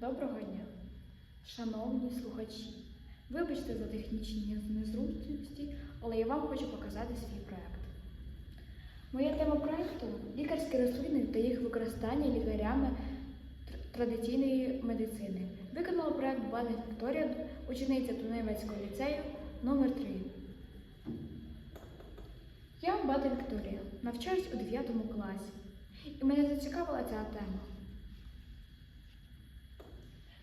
Доброго дня, шановні слухачі. Вибачте за технічні незручності, але я вам хочу показати свій проект. Моя тема проекту лікарські рослини та їх використання лікарями традиційної медицини. Виконала проект Бада Вікторія, учениця Туневецького ліцею номер 3 Я Бада Вікторія, навчаюсь у 9 класі, і мене зацікавила ця тема.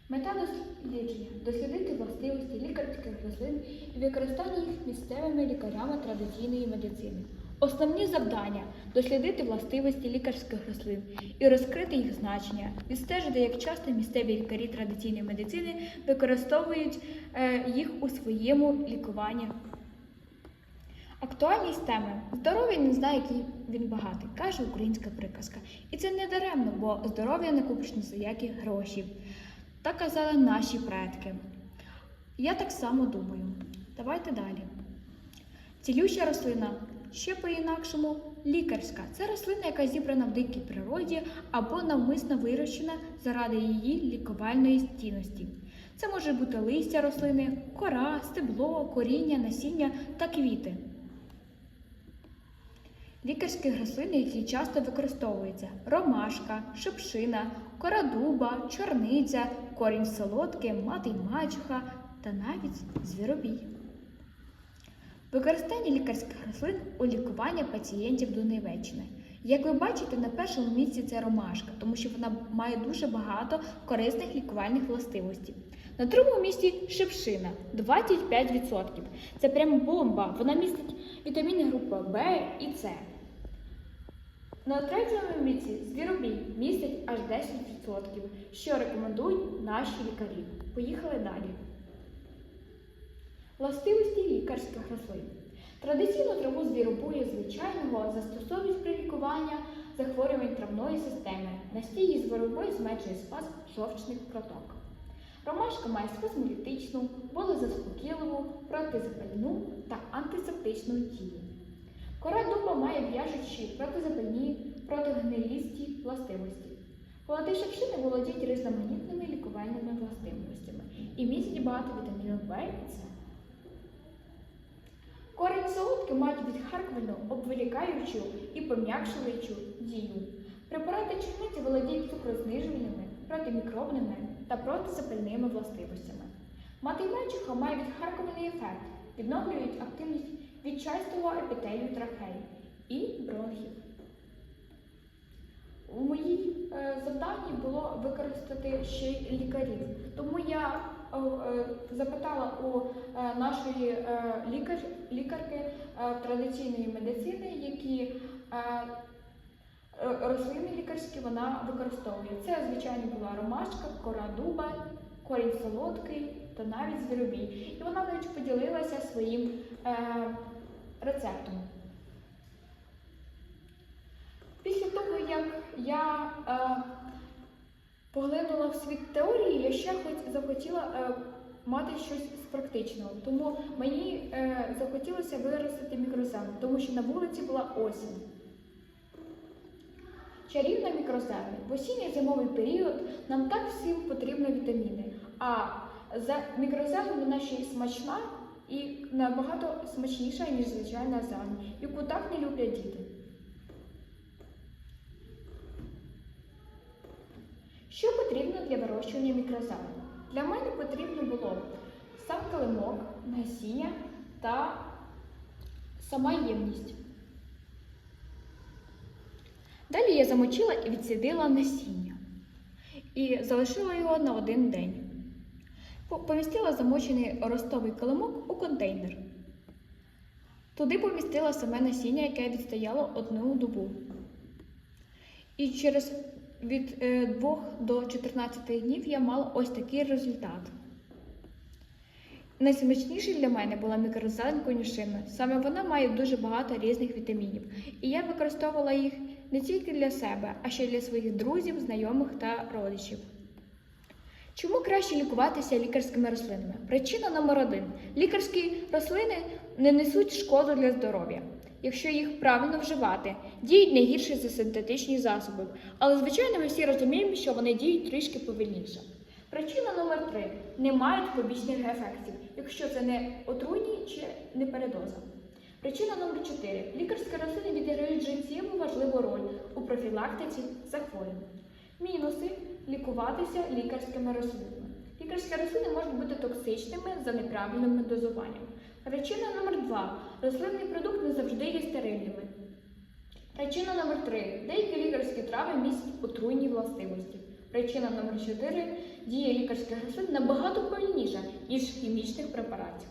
Мета дослідження дослідити властивості лікарських рослин і використання їх місцевими лікарями традиційної медицини. Основні завдання дослідити властивості лікарських рослин і розкрити їх значення, відстежити, як часто місцеві лікарі традиційної медицини використовують е, їх у своєму лікуванні. Актуальність теми здоров'я не знає, який він багатий, каже українська приказка. І це не даремно, бо здоров'я не купиш ні за які гроші. Так казали наші предки. Я так само думаю. Давайте далі. Цілюща рослина. Ще по-інакшому лікарська. Це рослина, яка зібрана в дикій природі або навмисно вирощена заради її лікувальної стійності. Це може бути листя рослини, кора, стебло, коріння, насіння та квіти. Лікарські рослини, які часто використовуються: ромашка, шипшина, кора дуба, чорниця, корінь солодкий, мати й мачуха та навіть звіробій. Використання лікарських рослин у лікуванні пацієнтів Донеччини. Як ви бачите, на першому місці це ромашка, тому що вона має дуже багато корисних лікувальних властивостей. На другому місці шипшина 25%. Це прямо бомба. Вона містить вітаміни групи В і С. На третьому місці звіробій містить аж 10%, що рекомендують наші лікарі. Поїхали далі. Властивості лікарських рослин. Традиційну траву звіробою звичайного застосовують при лікуванні захворювань травної системи. Настій із звіробою зменшує спазм жовчних проток. Ромашка має спазмолітичну, болезаспокійливу, протизапальну та антисептичну дію. Кора дуба має в'яжучі протизапальні, протигнилісті властивості. Плоди шипшини володіють різноманітними лікувальними властивостями і містять багато вітамінів В і С. Корінь солодки мають відхаркувальну, обволікаючу і пом'якшуючу дію. Препарати чорниці володіють цукрознижувальними, протимікробними та протизапальними властивостями. Мати мачуха має відхаркувальний ефект, відновлюють активність відчастого епітелію трахеї і бронхів. У моїй е, завданні було використати ще й лікарів. Тому я е, е, запитала у е, нашої е, лікар, лікарки е, традиційної медицини, які е, р- рослини лікарські вона використовує. Це, звичайно, була ромашка, кора дуба, корінь солодкий та навіть звіробій. І вона навіть поділилася своїм е, рецептом. Після того, як я е, поглинула в світ теорії, я ще хоч захотіла е, мати щось з практичного. Тому мені е, захотілося виростити мікрозелень, тому що на вулиці була осінь. Чарівна мікрозелень. В осінньо-зимовий період нам так всім потрібні вітаміни. А за мікрозелень вона ще й смачна і набагато смачніша, ніж звичайна зелень, яку так не люблять діти. Що потрібно для вирощування мікрозелені? Для мене потрібно було сам килимок, насіння та сама ємність. Далі я замочила і відсідила насіння і залишила його на один день. По- Помістила замочений ростовий килимок у контейнер. Туди помістила саме насіння, яке відстояло одну добу. І через від 2 до 14 днів я мала ось такий результат. Найсмачніший для мене була мікрозелень конюшина. Саме вона має дуже багато різних вітамінів. І я використовувала їх не тільки для себе, а ще й для своїх друзів, знайомих та родичів. Чому краще лікуватися лікарськими рослинами? Причина номер один: лікарські рослини не несуть шкоду для здоров'я, якщо їх правильно вживати, діють не гірше за синтетичні засоби. Але, звичайно, ми всі розуміємо, що вони діють трішки повільніше. Причина номер 3 не мають побічних ефектів, якщо це не отруйні чи не передоза. Причина номер 4 лікарські рослини відіграють життєво важливу роль у профілактиці захворювань. Мінуси лікуватися лікарськими рослинами. Лікарські рослини можуть бути токсичними за неправильним дозуванням. Причина номер 2 рослинний продукт не завжди є стерильними. Причина номер 3 деякі лікарські трави містять отруйні властивості. Причина номер 4 дія лікарських рослин набагато повільніша, ніж хімічних препаратів.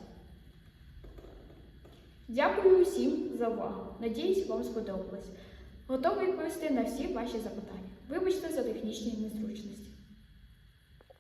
Дякую усім за увагу. Надіюсь, вам сподобалось. Готовий відповісти на всі ваші запитання. Вибачте за технічні незручності.